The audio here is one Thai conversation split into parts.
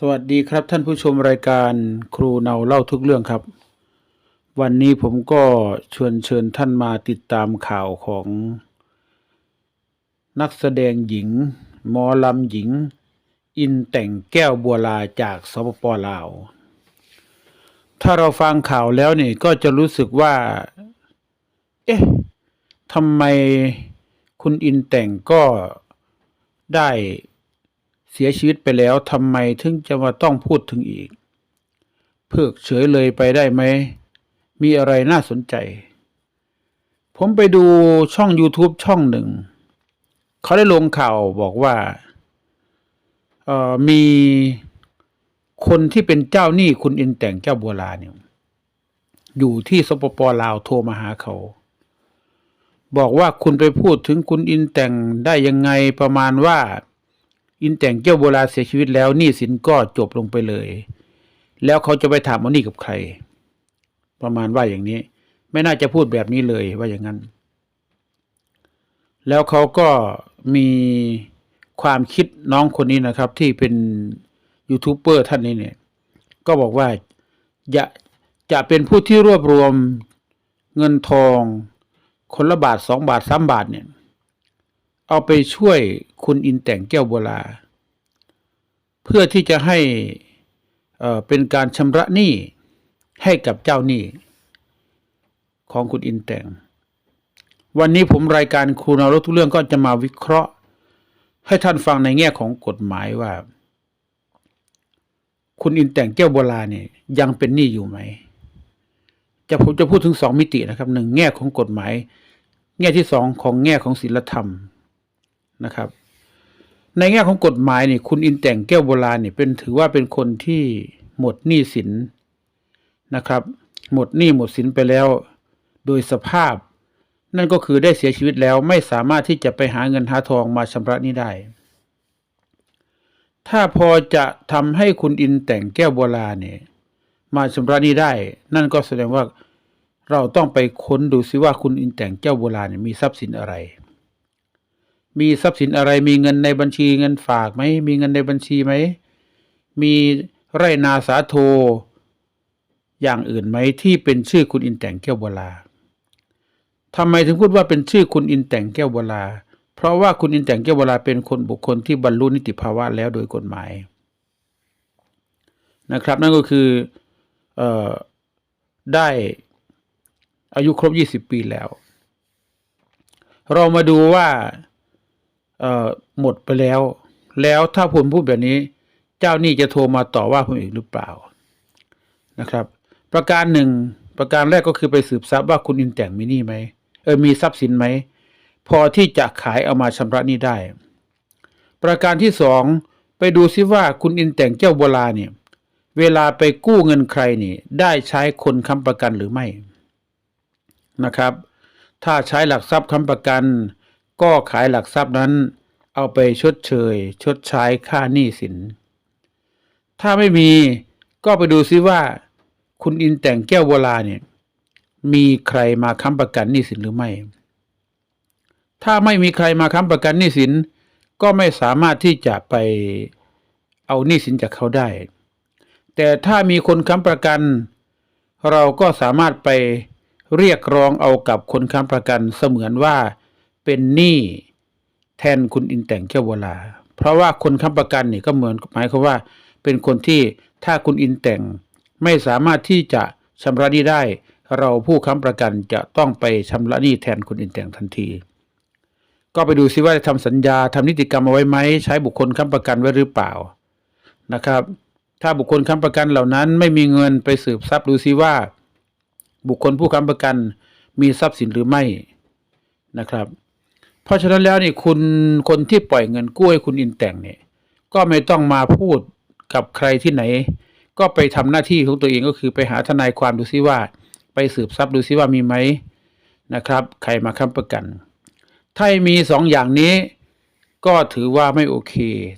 สวัสดีครับท่านผู้ชมรายการครูเนาเล่าทุกเรื่องครับ วันนี้ผมก็ชวนเชิญท่านมาติดตามข่าวของ นักแสดงหญิงหมอลำหญิง อินแต่งแก้วบัวลาจากสปปลาว ถ้าเราฟังข่าวแล้วนี่ก็จะรู้สึกว่า เอ๊ะทำไมคุณอินแต่งก็ได้ เสียชีวิตไปแล้วทำไมถึงจะมาต้องพูดถึงอีก เพิกเฉยเลยไปได้ไหม มีอะไรน่าสนใจ ผมไปดูช่อง YouTube ช่องหนึ่ง เขาได้ลงข่าวบอกว่าออมีคนที่เป็นเจ้าหนี้คุณอินแต่งเจ้าบัวลาเนี่ยอยู่ที่สปปลาวโทรมาหาเขา บอกว่าคุณไปพูดถึงคุณอินแต่งได้ยังไงประมาณว่า อินแต่งเจ้าโบราเสียชีวิตแล้วหนี้สินก็จบลงไปเลย แล้วเขาจะไปถามว่านี้กับใคร ประมาณว่าอย่างนี้ ไม่น่าจะพูดแบบนี้เลยว่าอย่างนั้น แล้วเขาก็มีความคิดน้องคนนี้นะครับ ที่เป็นยูทูบเบอร์ท่านนี้เนี่ย ก็บอกว่าจะจะเป็นผู้ที่รวบรวมเงินทอง คนละบาทสองบาทสามบาทเนี่ย เอาไปช่วยคุณอินแต่งแก้วบัวลา เพื่อที่จะให้เป็นการชำระหนี้ให้กับเจ้าหนี้ของคุณอินแต่ง วันนี้ผมรายการครูนารถทุกเรื่องก็จะมาวิเคราะห์ ให้ท่านฟังในแง่ของกฎหมายว่า คุณอินแต่งแก้วบัวลาเนี่ยยังเป็นหนี้อยู่ไหมจะผมจะพูดถึงสองมิตินะครับหนึ่งแง่ของกฎหมาย แง่ที่สองของแง่ของศีลธรรม นะครับ ในแง่ของกฎหมายนี่คุณอินแต่งแก้วโบราณนี่เป็นถือว่าเป็นคนที่หมดหนี้สินนะครับ หมดหนี้หมดสินไปแล้ว โดยสภาพ นั่นก็คือได้เสียชีวิตแล้วไม่สามารถที่จะไปหาเงินหาทองมาชำระนี้ได้ ถ้าพอจะทำให้คุณอินแต่งแก้วโบราณเนี่ยมาชำระนี้ได้ นั่นก็แสดงว่าเราต้องไปค้นดูซิว่าคุณอินแต่งแก้วโบราณมีทรัพย์สินอะไร มีทรัพย์สินอะไร มีเงินในบัญชีเงินฝากไหม มีเงินในบัญชีไหม มีไร่นาสาโท อย่างอื่นไหมที่เป็นชื่อคุณอินแต่งแก้วบัวลาทำไมถึงพูดว่าเป็นชื่อคุณอินแต่งแก้วบัวลา เพราะว่าคุณอินแต่งแก้วบัวลาเป็นคนบุคคลที่บรรลุนิติภาวะแล้วโดยกฎหมายนะครับ นั่นก็คือเอ่อได้อายุครบยี่สิบปีแล้ว เรามาดูว่า หมดไปแล้ว แล้วถ้าผมพูดแบบนี้ เจ้าหนี้จะโทรมาต่อว่าผมอีกหรือเปล่านะครับ ประการหนึ่งประการแรกก็คือไปสืบทรัพย์ว่าคุณอินแต่งมีหนี้ไหมเออมีทรัพย์สินไหมพอที่จะขายเอามาชำระหนี้ได้ ประการที่สองไปดูซิว่าคุณอินแต่งเจ้าโบราเนี่ยเวลาไปกู้เงินใครนี่ได้ใช้คนค้ำประกันหรือไม่นะครับ ถ้าใช้หลักทรัพย์ค้ำประกัน ก็ขายหลักทรัพย์นั้น เอาไปชดเชย ชดใช้ค่าหนี้สิน ถ้าไม่มีก็ไปดูซิว่า คุณอินแต่งแก้วโบราเนี่ย มีใครมาค้ำประกันหนี้สินหรือไม่ ถ้าไม่มีใครมาค้ำประกันหนี้สิน ก็ไม่สามารถที่จะไปเอาหนี้สินจากเขาได้ แต่ถ้ามีคนค้ำประกัน เราก็สามารถไปเรียกร้องเอากับคนค้ำประกันเสมือนว่า เป็นหนี้แทนคุณอินแต่งแก้วบัวลา เพราะว่าคนค้ำประกันนี่ก็เหมือนหมายความว่า เป็นคนที่ถ้าคุณอินแต่งไม่สามารถที่จะชำระหนี้ได้ เราผู้ค้ำประกันจะต้องไปชำระหนี้แทนคุณอินแต่งทันที ก็ไปดูซิว่าทำสัญญาทำนิติกรรมเอาไว้ไหมใช้บุคคลค้ำประกันไว้หรือเปล่านะครับ ถ้าบุคคลค้ำประกันเหล่านั้นไม่มีเงินไปสืบทรัพย์ดูซิว่า บุคคลผู้ค้ำประกันมีทรัพย์สินหรือไม่นะครับ เพราะฉะนั้นแล้วนี่คุณคนที่ปล่อยเงินกู้ให้คุณอินแต่งเนี่ยก็ไม่ต้องมาพูดกับใครที่ไหน ก็ไปทำหน้าที่ของตัวเองก็คือไปหาทนายความดูซิว่า ไปสืบทรัพย์ดูซิว่ามีไหมนะครับ ใครมาค้ำประกัน ถ้ามีสองอย่างนี้ ก็ถือว่าไม่โอเค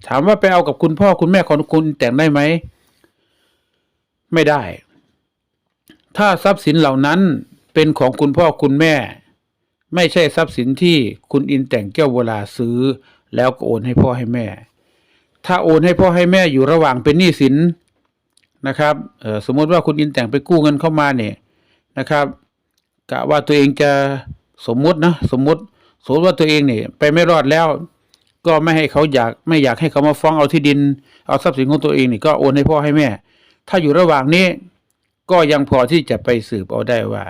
ถามว่าไปเอากับคุณพ่อคุณแม่ของคุณแต่งได้ไหม ไม่ได้ ถ้าทรัพย์สินเหล่านั้นเป็นของคุณพ่อคุณแม่ ไม่ใช่ทรัพย์สินที่คุณอินแต่งแก้วเวลาซื้อ แล้วก็โอนให้พ่อให้แม่ ถ้าโอนให้พ่อให้แม่อยู่ระหว่างเป็นหนี้สินนะครับเออสมมติว่าคุณอินแต่งไปกู้เงินเข้ามาเนี่ยนะครับกะว่าตัวเองจะสมมุตินะสมมติสมมติว่าตัวเองเนี่ยไปไม่รอดแล้ว ก็ไม่ให้เขาอยากไม่อยากให้เขามาฟ้องเอาที่ดิน เอาทรัพย์สินของตัวเองนี่ก็โอนให้พ่อให้แม่ ถ้าอยู่ระหว่างนี้ก็ยังพอที่จะไปสืบเอาได้ว่า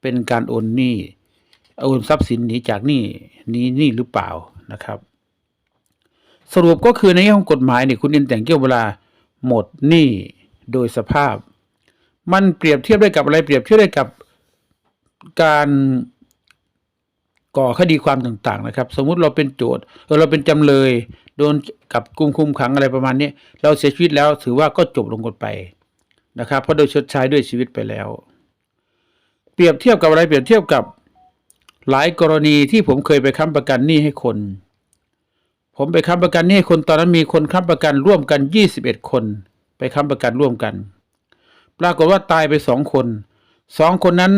เป็นการโอนหนี้ โอนทรัพย์สินหนีจากหนี้นี้นี้หรือเปล่านะครับ สรุปก็คือในแง่ของกฎหมายเนี่ยคุณอินแต่งเกี่ยวเวลาหมดหนี้โดยสภาพ มันเปรียบเทียบได้กับอะไรเปรียบเทียบได้กับการก่อคดีความต่างๆนะครับ สมมุติเราเป็นโจทย์เออเราเป็นจำเลยโดนกับกุมคุมขังอะไรประมาณนี้เราเสียชีวิตแล้วถือว่าก็จบลงกฎไปนะครับ เพราะโดยชดใช้ด้วยชีวิตไปแล้ว เปรียบเทียบกับอะไรเปรียบเทียบกับ หลายกรณีที่ผมเคยไปค้ำประกันหนี้ให้คน ผมไปค้ำประกันหนี้ให้คนตอนนั้นมีคนค้ำประกันร่วมกันยี่สิบเอ็ดคน ไปค้ำประกันร่วมกัน ปรากฏว่าตายไปสองคนสองคนนั้น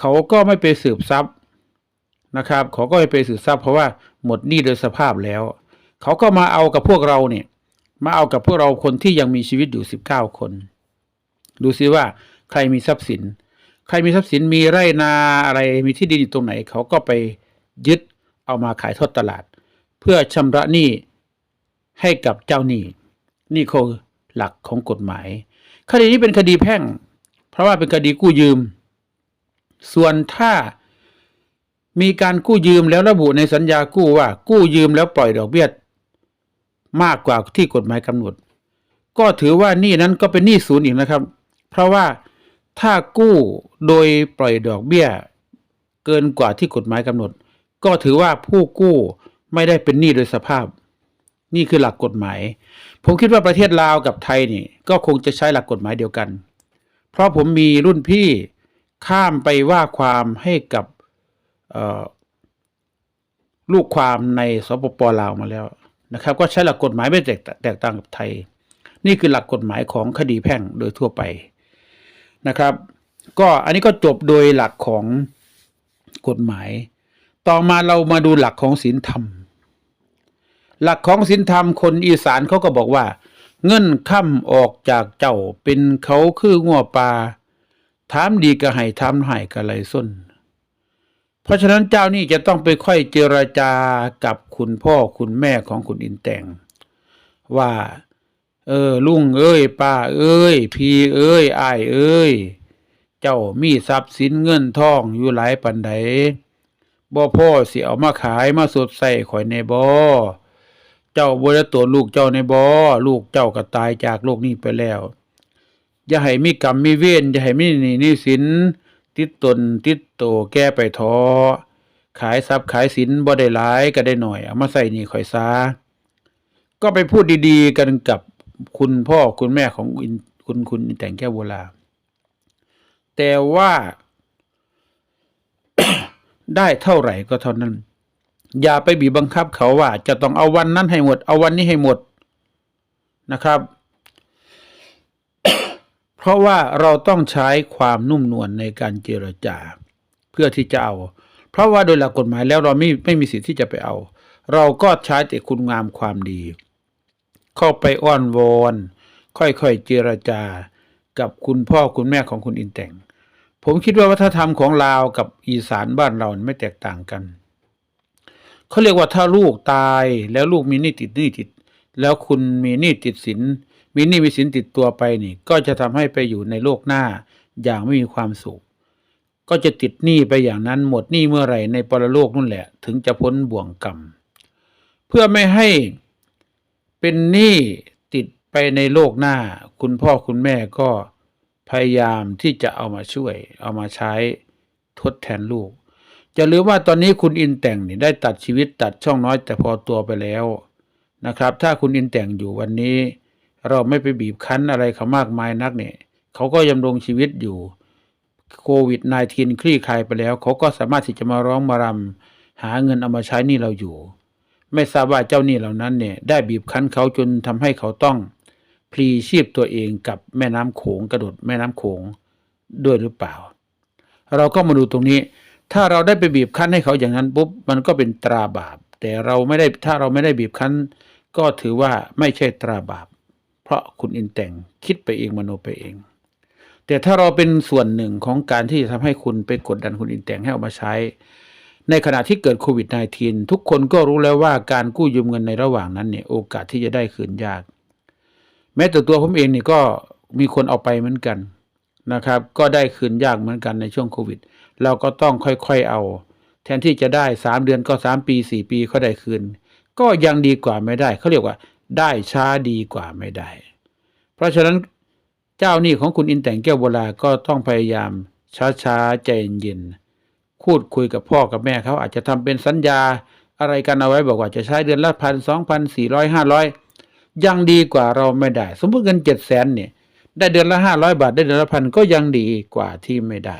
เขาก็ไม่ไปสืบทรัพย์นะครับ เขาก็ไม่ไปสืบทรัพย์เพราะว่าหมดหนี้โดยสภาพแล้ว เขาก็มาเอากับพวกเราเนี่ย มาเอากับพวกเราคนที่ยังมีชีวิตอยู่สิบเก้าคน ดูซิว่าใครมีทรัพย์สิน ใครมีทรัพย์สินมีไร่นาอะไรมีที่ดินอยู่ตรงไหน เขาก็ไปยึดเอามาขายทอดตลาด เพื่อชำระหนี้ให้กับเจ้าหนี้นี่คือหลักของกฎหมาย คดีนี้เป็นคดีแพ่ง เพราะว่าเป็นคดีกู้ยืม ส่วนถ้ามีการกู้ยืมแล้วระบุในสัญญากู้ว่า กู้ยืมแล้วปล่อยดอกเบี้ยมากกว่าที่กฎหมายกำหนด ก็ถือว่านี้นั้นก็เป็นหนี้ศูนย์อีกนะครับ เพราะว่า ถ้ากู้โดยปล่อยดอกเบี้ย เกินกว่าที่กฎหมายกำหนด ก็ถือว่าผู้กู้ไม่ได้เป็นหนี้โดยสภาพ นี่คือหลักกฎหมาย ผมคิดว่าประเทศลาวกับไทยนี่ ก็คงจะใช้หลักกฎหมายเดียวกัน เพราะผมมีรุ่นพี่ข้ามไปว่าความให้กับลูกความในสปปลาวมาแล้วนะครับ ก็ใช้หลักกฎหมายไม่แตกต่างกับไทย นี่คือหลักกฎหมายของคดีแพ่งโดยทั่วไป นะครับ ก็อันนี้ก็จบโดยหลักของกฎหมาย ต่อมาเรามาดูหลักของศีลธรรม หลักของศีลธรรมคนอีสานเขาก็บอกว่า เงินค่ำออกจากเจ้าเป็นเขาคืองัวปลาถามดีก็ให้ถามให้ก็ไหลส้น เพราะฉะนั้นเจ้านี่จะต้องไปค่อยเจรจากับคุณพ่อคุณแม่ของคุณอินแตงว่า เออ ลุงเอ้ยป้าเอ้ย พี่เอ้ยอ้ายเอ้ย เจ้ามีทรัพย์สินเงินทองอยู่หลายปันใดบ่พ่อสิเอามาขายมาสดใส่ข่อยในบ่เจ้าบ่ได้ตัวลูกเจ้าในบ่ลูกเจ้าก็ตายจากโลกนี้ไปแล้ว อย่าให้มีกรรมมีเวรอย่าให้มีหนี้มีสินติดตนติดโตแก้ไปท้อขายทรัพย์ขายสินบ่ได้หลายก็ได้หน่อย เอามาใส่นี้ข่อยซาก็ไปพูดดีๆกันกับ คุณพ่อคุณแม่ของคุณคุณแต่งแก้วโบราณแต่ว่า ได้เท่าไหร่ก็เท่านั้น อย่าไปบีบบังคับเขาว่า จะต้องเอาวันนั้นให้หมด เอาวันนี้ให้หมดนะครับ เพราะว่าเราต้องใช้ความนุ่มนวลในการเจรจา เพื่อที่จะเอา เพราะว่าโดยหลักกฎหมายแล้วเราไม่ไม่มีสิทธิ์ที่จะไปเอา เราก็ใช้แต่คุณงามความดี เข้าไปอ้อนวอน ค่อยๆเจรจา กับคุณพ่อคุณแม่ของคุณอินแต่ง ผมคิดว่าวัฒนธรรมของลาวกับอีสานบ้านเราไม่แตกต่างกันเขาเรียกว่าถ้าลูกตายแล้วลูกมีหนี้ติดหนี้ติด แล้วคุณมีหนี้ติดสินมีหนี้มีสินติดตัวไปนี่ ก็จะทำให้ไปอยู่ในโลกหน้าอย่างไม่มีความสุข ก็จะติดหนี้ไปอย่างนั้นหมดหนี้เมื่อไหร่ในปรโลกนั่นแหละ ถึงจะพ้นบ่วงกรรม เพื่อไม่ให้ เป็นหนี้ติดไปในโลกหน้า คุณพ่อคุณแม่ก็พยายามที่จะเอามาช่วย เอามาใช้ทดแทนลูกจะลืมว่าตอนนี้คุณอินแต่งนี่ได้ตัดชีวิตตัดช่องน้อยแต่พอตัวไปแล้วนะครับ ถ้าคุณอินแต่งอยู่วันนี้ เราไม่ไปบีบคั้นอะไรเขามากมายนักเนี่ยเขาก็ยำรงชีวิตอยู่โควิด -19 คลี่คลายไปแล้ว เขาก็สามารถที่จะมาร้องมารำหาเงินเอามาใช้หนี่เราอยู่ ไม่ทราบว่าเจ้าหนี้เหล่านั้นเนี่ยได้บีบคั้นเขาจนทำให้เขาต้องพลีชีพตัวเองกับแม่น้ำโขงกระโดดแม่น้ำโขงด้วยหรือเปล่า เราก็มาดูตรงนี้ ถ้าเราได้ไปบีบคั้นให้เขาอย่างนั้นปุ๊บมันก็เป็นตราบาป แต่เราไม่ได้ถ้าเราไม่ได้บีบคั้น ก็ถือว่าไม่ใช่ตราบาป เพราะคุณอินแต่งคิดไปเองมโนไปเอง แต่ถ้าเราเป็นส่วนหนึ่งของการที่ทำให้คุณไปกดดันคุณอินแต่งให้เอามาใช้ ในขณะที่เกิดโควิด -19 ทุกคนก็รู้แล้วว่าการกู้ยืมเงินในระหว่างนั้นเนี่ยโอกาสที่จะได้คืนยาก แม้แต่ตัวผมเองนี่ก็มีคนเอาไปเหมือนกันนะครับ ก็ได้คืนยากเหมือนกันในช่วงโควิด เราก็ต้องค่อยๆเอา แทนที่จะได้สามเดือนก็สามปีสี่ปีเขาได้คืน ก็ยังดีกว่าไม่ได้เขาเรียกว่า ได้ช้าดีกว่าไม่ได้ เพราะฉะนั้นเจ้าหนี้ของคุณอินแต่งแก้วโบราก็ต้องพยายามช้าๆใจเย็นๆ พูดคุยกับพ่อกับแม่เขาอาจจะทำเป็นสัญญาอะไรกันเอาไว้บอกว่าจะใช้เดือนละพันสองพันสี่ร้อยห้าร้อยยังดีกว่าเราไม่ได้ สมมติเงินเจ็ดแสนเนี่ย ได้เดือนละห้าร้อยบาทได้เดือนละพันก็ยังดีกว่าที่ไม่ได้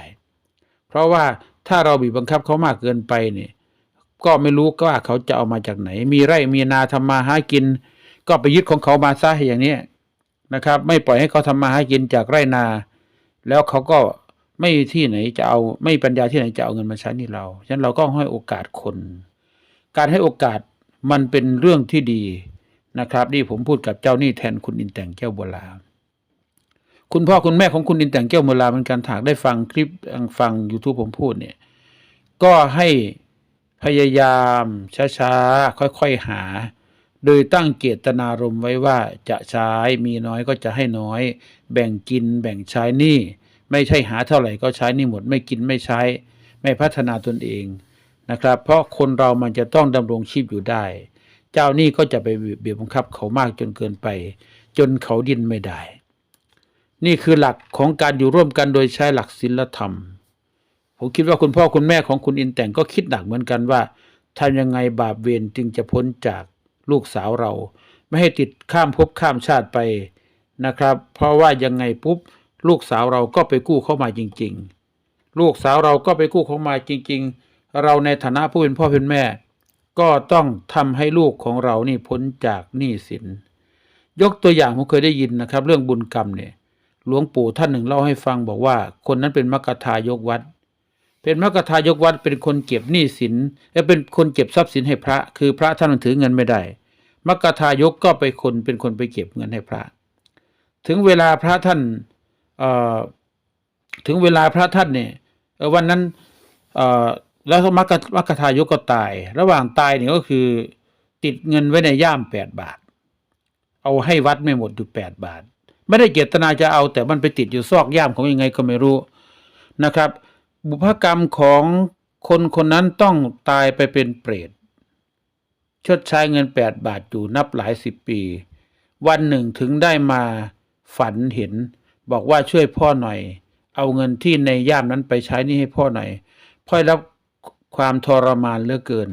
เพราะว่าถ้าเราบีบบังคับเขามากเกินไปเนี่ย ก็ไม่รู้ว่าเขาจะเอามาจากไหน มีไร่มีนาทำมาหากิน ก็ไปยึดของเขามาซะอย่างนี้นะครับ ไม่ปล่อยให้เขาทำมาหากินจากไร่นา แล้วเขาก็ ไม่ที่ไหนจะเอาไม่มีปัญญาที่ไหนจะเอาเงินมาใช้นี่เราฉะนั้นเราก็ให้โอกาสคน การให้โอกาสมันเป็นเรื่องที่ดีนะครับ นี่ผมพูดกับเจ้าหนี้แทนคุณอินแต่งแก้วโบราณคุณพ่อคุณแม่ของคุณอินแต่งแก้วโบราณเหมือนกันถากได้ฟังคลิปฟัง YouTube ผมพูดเนี่ย ก็ให้พยายามช้าๆค่อยๆหา โดยตั้งเจตนารมณ์ไว้ว่าจะใช้มีน้อยก็จะให้น้อย แบ่งกินแบ่งใช้หนี่ ไม่ใช่หาเท่าไหร่ก็ใช้นี่หมด ไม่กินไม่ใช้ ไม่พัฒนาตนเองนะครับ เพราะคนเรามันจะต้องดำรงชีพอยู่ได้ เจ้านี้ก็จะไปเบียบบังคับเขามากจนเกินไป จนเขาดิ้นไม่ได้ นี่คือหลักของการอยู่ร่วมกันโดยใช้หลักศีลธรรม ผมคิดว่าคุณพ่อคุณแม่ของคุณอินแต่งก็คิดหนักเหมือนกันว่าทำยังไงบาปเวรจึงจะพ้นจากลูกสาวเรา ไม่ให้ติดข้ามภพข้ามชาติไปนะครับ เพราะว่ายังไงปุ๊บ ลูกสาวเราก็ไปกู้เข้ามาจริง ๆ ลูกสาวเราก็ไปกู้เข้ามาจริง ๆ เราในฐานะผู้เป็นพ่อเป็นแม่ ก็ต้องทำให้ลูกของเรานี่พ้นจากหนี้สิน ยกตัวอย่างผมเคยได้ยินนะครับ เรื่องบุญกรรมเนี่ยหลวงปู่ท่านหนึ่งเล่าให้ฟังบอกว่า คนนั้นเป็นมกทายกวัด เป็นมกทายกวัดเป็นคนเก็บหนี้สินและเป็นคนเก็บทรัพย์สินให้พระ คือพระท่านถือเงินไม่ได้มกทายกก็ไปคนเป็นคนไปเก็บเงินให้พระ ถึงเวลาพระท่าน ถึงเวลาพระท่านเนี่ยวันนั้นแล้วมกมกทายกก็ตาย ระหว่างตายเนี่ยก็คือ ติดเงินไว้ในย่ามแปดบาท เอาให้วัดไม่หมดอยู่แปดบาท ไม่ได้เจตนาจะเอาแต่มันไปติดอยู่ซอกย่ามของยังไงก็ไม่รู้นะครับ บุพกรรมของคนคนนั้นต้องตายไปเป็นเปรตชดใช้เงินแปดบาทอยู่นับหลายสิบปี วันหนึ่งถึงได้มาฝันเห็น บอกว่าช่วยพ่อหน่อย เอาเงินที่ในย่ามนั้นไปใช้นี่ให้พ่อหน่อย พ่อรับความทรมานเหลือเกิน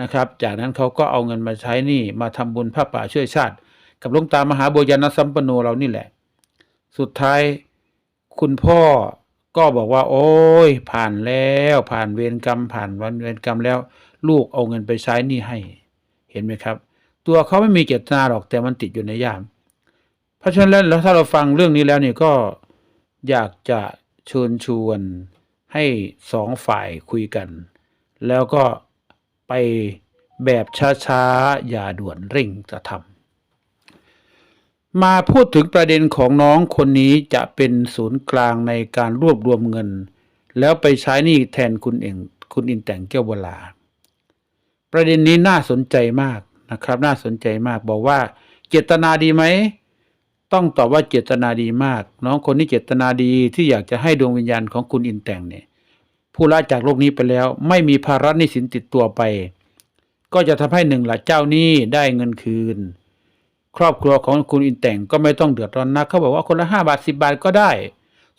นะครับ จากนั้นเขาก็เอาเงินมาใช้นี่มาทำบุญพระป่าช่วยชาติ กับหลวงตามหาบุญญาณสัมปันโนเรานี่แหละ สุดท้ายคุณพ่อก็บอกว่า โอ้ย ผ่านแล้วผ่านเวรกรรม ผ่านวันเวรกรรมแล้ว ลูกเอาเงินไปใช้นี่ให้ เห็นไหมครับ ตัวเขาไม่มีเจตนาหรอกแต่มันติดอยู่ในย่าม ราะฉะนั้นแล้วถ้าเราฟังเรื่องนี้แล้วเนี่ยก็อยากจะเชิญชวนให้สองฝ่ายคุยกัน แล้วก็ไปแบบช้าๆ อย่าด่วนเร่งกระทำมาพูดถึงประเด็นของน้องคนนี้จะเป็นศูนย์กลางในการรวบรวมเงิน แล้วไปใช้นี้แทนคุณเองคุณอินแต่งแก้วเวลา ประเด็นนี้น่าสนใจมากนะครับ น่าสนใจมากบอกว่าเจตนาดีไหม ต้องตอบว่าเจตนาดีมาก น้องคนนี้เจตนาดีที่อยากจะให้ดวงวิญญาณของคุณอินแต่งเนี่ยผู้ละจากโลกนี้ไปแล้ว ไม่มีภาระหนี้สินติดตัวไป ก็จะทำให้หนึ่งละเจ้าหนี้ได้เงินคืน ครอบครัวของคุณอินแต่งก็ไม่ต้องเดือดร้อนนักเขาบอกว่าคนละห้าบาทสิบาทก็ได้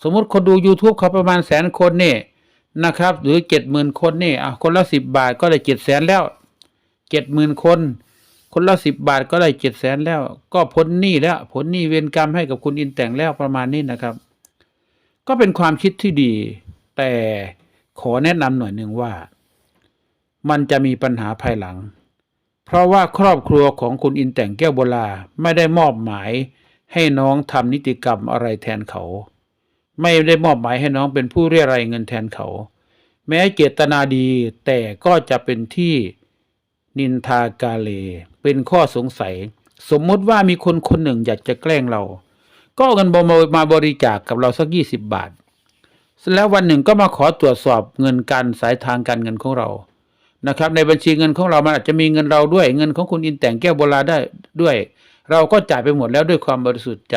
สมมุติคนดู YouTube เขาประมาณแสนคนเนี่ยนะครับ หรือเจ็ดหมื่นคนนี่อะคนละสิบบาทก็ได้เจ็ดแสนแล้วเจ็ดหมื่นคน คนละสิบบาทก็ได้เจ็ดแสนแล้ว ก็พ้นหนี้แล้วผลหนี้เวรกรรมให้กับคุณอินแต่งแล้วประมาณนี้นะครับ ก็เป็นความคิดที่ดี แต่ขอแนะนำหน่อยหนึ่งว่า มันจะมีปัญหาภายหลัง เพราะว่าครอบครัวของคุณอินแต่งแก้วโบลาไม่ได้มอบหมาย ให้น้องทำนิติกรรมอะไรแทนเขา ไม่ได้มอบหมายให้น้องเป็นผู้เรียรายเงินแทนเขา แม้เจตนาดีแต่ก็จะเป็นที่ นินทากาเล เป็นข้อสงสัย สมมติว่ามีคนคนหนึ่งอยากจะแกล้งเรา ก็เอาเงินบมามาบริจาคกับเราสักยี่สิบบาท แล้ววันหนึ่งก็มาขอตรวจสอบเงินการสายทางการเงินของเรานะครับ ในบัญชีเงินของเรามันอาจจะมีเงินเราด้วย เงินของคุณอินแต่งแก้วโบราได้ด้วย เราก็จ่ายไปหมดแล้วด้วยความบริสุทธิ์ใจ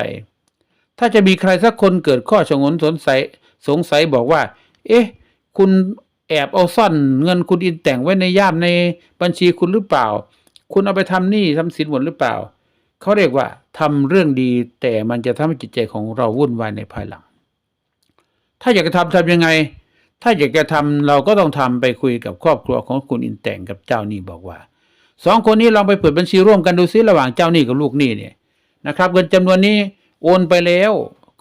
ถ้าจะมีใครสักคนเกิดข้อชงนสงสัยสงสัยบอกว่า เอ๊ะ คุณ แอบเอาซ่อนเงินคุณอินแต่งไว้ในย่ามในบัญชีคุณหรือเปล่า คุณเอาไปทำหนี้ทำสินบนหรือเปล่า เขาเรียกว่าทำเรื่องดีแต่มันจะทำให้จิตใจของเราวุ่นวายในภายหลัง ถ้าอยากจะทำทำยังไง ถ้าอยากจะทำเราก็ต้องทำไปคุยกับครอบครัวของคุณอินแต่งกับเจ้าหนี้บอกว่าสองคนนี้ลองไปเปิดบัญชีร่วมกันดูซิระหว่างเจ้าหนี้กับลูกหนี้เนี่ยนะครับเงินจำนวนนี้โอนไปแล้ว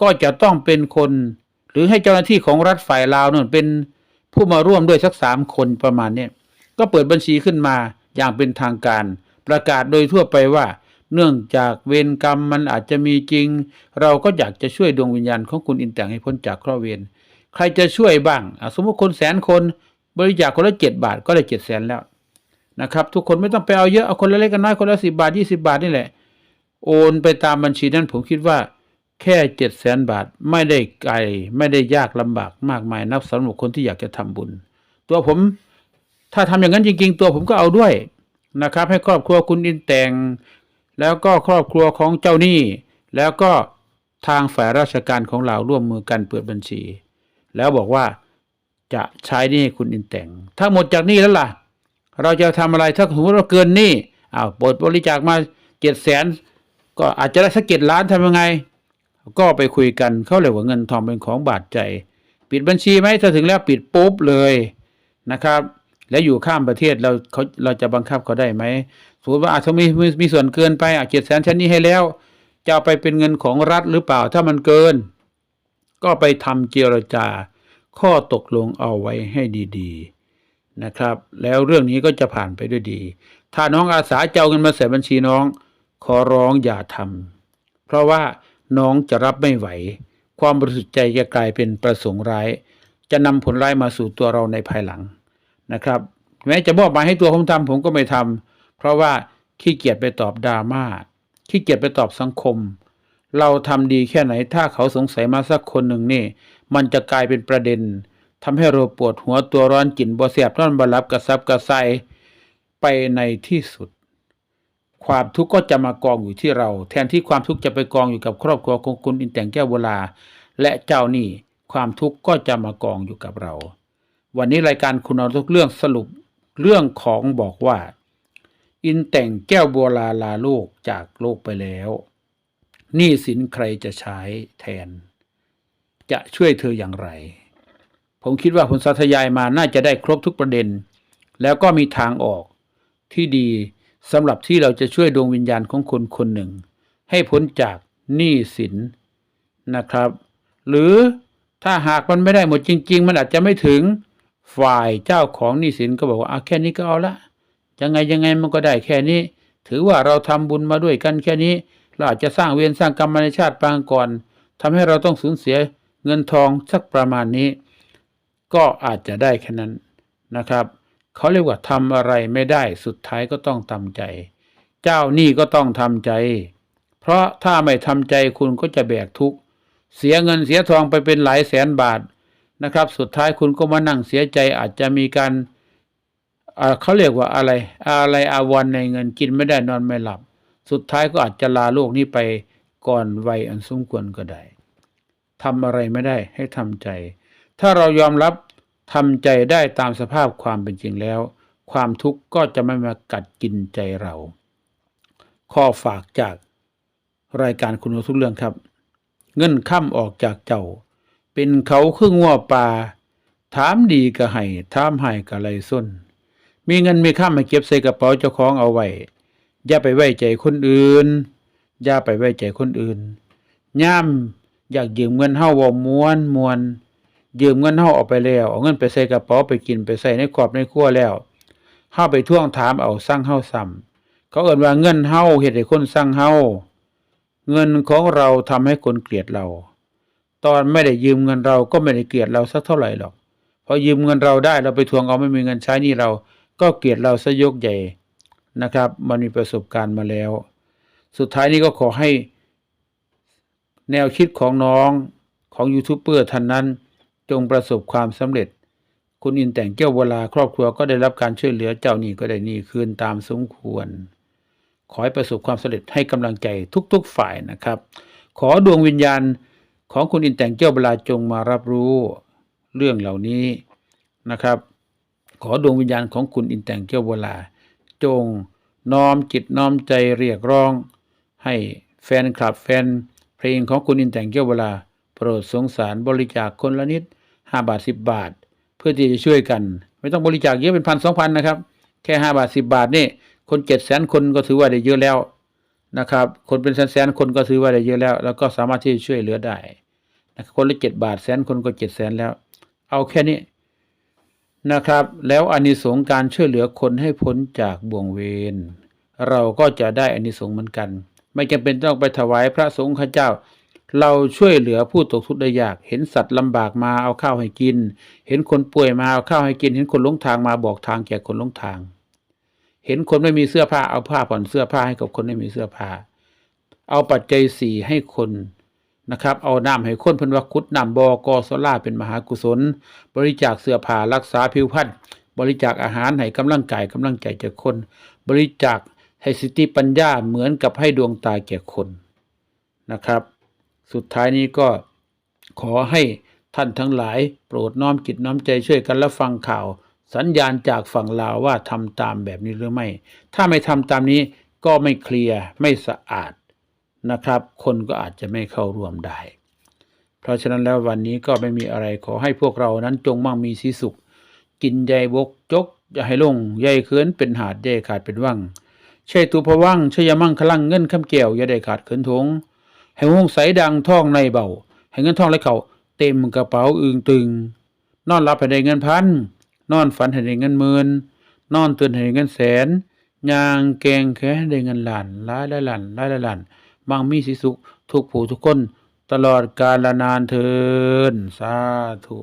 ก็จะต้องเป็นคน หรือให้เจ้าหน้าที่ของรัฐฝ่ายลาวนั่นเป็น ผู้มาร่วมด้วยสักสามคนประมาณนี้ก็เปิดบัญชีขึ้นมาอย่างเป็นทางการ ประกาศโดยทั่วไปว่า เนื่องจากเวรกรรมมันอาจจะมีจริง เราก็อยากจะช่วยดวงวิญญาณของคุณอินแตงให้พ้นจากเคราะห์เวรใครจะช่วยบ้างสมมติคนแสนคนบริจาคคนละเจ็ดบาทก็ได้เจ็ดแสนแล้วนะครับ ทุกคนไม่ต้องไปเอาเยอะเอาคนละเล็กกันน้อยคนละสิบาทยี่สิบาทนี่แหละ โอนไปตามบัญชีนั้นผมคิดว่า แค่เจ็ดแสนบาทไม่ได้ไกลไม่ได้ยากลำบากมากมายนับสำหรับคนที่อยากจะทำบุญ ตัวผมถ้าทำอย่างนั้นจริง ๆ ตัวผมก็เอาด้วยนะครับ ให้ครอบครัวคุณอินแต่ง แล้วก็ครอบครัวของเจ้าหนี้ แล้วก็ทางฝ่ายราชการของเราร่วมมือกันเปิดบัญชี แล้วบอกว่าจะใช้หนี้คุณอินแต่ง ถ้าหมดจากนี้แล้วล่ะ เราจะทำอะไรถ้าสมมติเราเกินนี้อ้าวเปิดบริจาคมาเจ็ดแสนก็อาจจะได้สักเจ็ดล้านทำยังไง ก็ไปคุยกันเขาเรียว่าเงินทองเป็นของบาดใจ ปิดบัญชีไหมถ้าถึงแล้วปิดปุ๊บเลยนะครับ แล้วอยู่ข้ามประเทศเราเขาเราจะบังคับเขาได้ไหมสมมติว่าอาจจะมีมีมีส่วนเกินไปอะเจ็ดแสนชั้นนี้ให้แล้ว จะเอาไปเป็นเงินของรัฐหรือเปล่าถ้ามันเกิน ก็ไปทำเจรจา ข้อตกลงเอาไว้ให้ดีๆนะครับ แล้วเรื่องนี้ก็จะผ่านไปด้วยดี ถ้าน้องอาสาเจะเอาเงินมาใส่บัญชีน้อง ขอร้องอย่าทำเพราะว่า น้องจะรับไม่ไหว ความบริสุทธิ์ใจจะกลายเป็นประสงค์ร้าย จะนำผลร้ายมาสู่ตัวเราในภายหลังนะครับ แม้จะมอบหมายให้ตัวผมทำผมก็ไม่ทำเพราะว่าขี้เกียจไปตอบดราม่าขี้เกียจไปตอบสังคม เราทำดีแค่ไหนถ้าเขาสงสัยมาสักคนหนึ่งนี่ มันจะกลายเป็นประเด็นทำให้เราปวดหัวตัวร้อนจินบ่เสียบนอนบรับกระซับกระส่ายไปในที่สุด ความทุกข์ก็จะมากองอยู่ที่เรา แทนที่ความทุกข์จะไปกองอยู่กับครอบครัวของคุณอินแต่งแก้วโบลา และเจ้าหนี่ความทุกข์ก็จะมากองอยู่กับเรา วันนี้รายการคุณเอาทุกเรื่องสรุปเรื่องของบอกว่า อินแต่งแก้วบัวลาลาโลกจากโลกไปแล้วหนี้สินใครจะใช้แทน จะช่วยเธออย่างไร ผมคิดว่าผลสาธยายมาน่าจะได้ครบทุกประเด็น แล้วก็มีทางออกที่ดี สำหรับที่เราจะช่วยดวงวิญญาณของคนคนหนึ่ง ให้พ้นจากหนี้สินนะครับ หรือถ้าหากมันไม่ได้หมดจริง ๆ มันอาจจะไม่ถึงฝ่ายเจ้าของหนี้สินก็บอกว่าอะแค่นี้ก็เอาละยังไงยังไงมันก็ได้แค่นี้ ถือว่าเราทำบุญมาด้วยกันแค่นี้ เราอาจจะสร้างเวรสร้างกรรมในชาติปางก่อนทำให้เราต้องสูญเสียเงินทองสักประมาณนี้ ก็อาจจะได้แค่นั้นนะครับ เขาเรียกว่าทำอะไรไม่ได้สุดท้ายก็ต้องทำใจ เจ้าหนี้ก็ต้องทำใจ เพราะถ้าไม่ทำใจคุณก็จะแบกทุกข์เสียเงินเสียทองไปเป็นหลายแสนบาทนะครับ สุดท้ายคุณก็มานั่งเสียใจอาจจะมีการเขาเรียกว่าอะไร อะไรอาวรณ์ในเงินกินไม่ได้นอนไม่หลับ สุดท้ายก็อาจจะลาโลกนี้ไปก่อนวัยอันสมควรก็ได้ทำอะไรไม่ได้ให้ทำใจ ถ้าเรายอมรับ ทำใจได้ตามสภาพความเป็นจริงแล้ว ความทุกข์ก็จะไม่มากัดกินใจเรา ข้อฝากจากรายการคุณทุกเรื่องครับ เงินค่ำออกจากเจ้า เป็นเขาครึ่งงัวปลาถามดีก็ให้ถามให้ก็ไรส้น มีเงินมีค่ามาเก็บใส่กระเป๋าเจ้าของเอาไว้อย่าไปไว้ใจคนอื่นอย่าไปไว้ใจคนอื่นย่ามอยากยืมเงินเฮาบ่ม้วนมวน ยืมเงินเฮาออกไปแล้วเอาเงินไปใส่กระเป๋าไปกินไปใส่ในครอบในครัวแล้วเฮาไปท่วงถามเอาสั่งเฮาซ้ำเขาเอ่นว่าเงินเฮาเฮ็ดให้คนสั่งเฮาเงินของเราทำให้คนเกลียดเรา ตอนไม่ได้ยืมเงินเราก็ไม่ได้เกลียดเราสักเท่าไหร่หรอกพอยืมเงินเราได้เราไปทวงเอาไม่มีเงินใช้นี่เรา ก็เกลียดเราซะยกใหญ่นะครับ มันมีประสบการณ์มาแล้ว สุดท้ายนี้ก็ขอให้แนวคิดของน้องของยูทูบเบอร์ท่านนั้น จงประสบความสำเร็จ คุณอินแต่งแก้วเวลาครอบครัวก็ได้รับการช่วยเหลือเจ้าหนี้ก็ได้หนี้คืนตามสมควร ขอให้ประสบความสำเร็จให้กำลังใจทุกๆฝ่ายนะครับ ขอดวงวิญญาณของคุณอินแต่งแก้วเวลาจงมารับรู้เรื่องเหล่านี้นะครับ ขอดวงวิญญาณของคุณอินแต่งแก้วเวลา จงน้อมจิตน้อมใจเรียกร้อง ให้แฟนคลับแฟนเพลงของคุณอินแต่งเกี่ยวเวลา โปรดสงสารบริจาคคนละนิด 5บาท10บาท เพื่อที่จะช่วยกัน ไม่ต้องบริจาคเยอะเป็นพันสองพันนะครับ แค่5บาท10บาทนี่คนเจ็ดแสนคนก็ถือว่าได้เยอะแล้วนะครับ คนเป็นแสนๆคนก็ถือว่าได้เยอะแล้ว แล้วก็สามารถที่จะช่วยเหลือได้นะครับคนละเจ็ดบาทแสนคนก็เจ็ดแสนแล้ว เอาแค่นี้นะครับ แล้วอานิสงส์การช่วยเหลือคนให้พ้นจากบ่วงเวรเราก็จะได้อานิสงส์เหมือนกัน ไม่จำเป็นต้องไปถวายพระสงฆ์ข้าเจ้า เราช่วยเหลือผู้ตกทุกข์ได้ยาก เห็นสัตว์ลำบากมาเอาข้าวให้กิน เห็นคนป่วยมาเอาข้าวให้กิน เห็นคนหลงทางมาบอกทางแก่คนหลงทาง เห็นคนไม่มีเสื้อผ้าเอาผ้าผ่อนเสื้อผ้าให้กับคนไม่มีเสื้อผ้า เอาปัจจัยสี่ให้คนนะครับ เอาน้ำให้คนพันวักคุดน้ำบอกอโซล่าเป็นมหากุศล บริจาคเสื้อผ้ารักษาผิวพรรณบริจาคอาหารให้กำลังกายกำลังใจแก่คน บริจาคให้สติปัญญาเหมือนกับให้ดวงตาแก่คนนะครับ สุดท้ายนี้ก็ขอให้ท่านทั้งหลาย โปรดน้อมจิตน้อมใจช่วยกันและฟังข่าว สัญญาณจากฝั่งลาวว่าทำตามแบบนี้หรือไม่ ถ้าไม่ทำตามนี้ก็ไม่เคลียร์ไม่สะอาดนะครับ คนก็อาจจะไม่เข้าร่วมได้ เพราะฉะนั้นแล้ววันนี้ก็ไม่มีอะไรขอให้พวกเรานั้นจงมั่งมีสีสุข กินใยบกจกอย่าให้ลงใยเขินเป็นหาดใยขาดเป็นว่างใช่ตูพะว่างชยมั่งคลั่งเงินคำแก้วอย่าได้ขาดเขินทง ให้ห้องใสดังท่องในเบาให้เงินท่องไหลเขาเต็มกระเป๋าอึงตึง นอนรับให้ได้เงินพันนอนฝันให้ได้เงินหมื่นนอนตื่นให้ได้เงินแสนยางแกงแค่ให้ได้เงินหลานหลายลายล้านหลายลายล้านมังมีสิสุขทุกผู้ทุกคน ตลอดกาลนานเทินสาธุ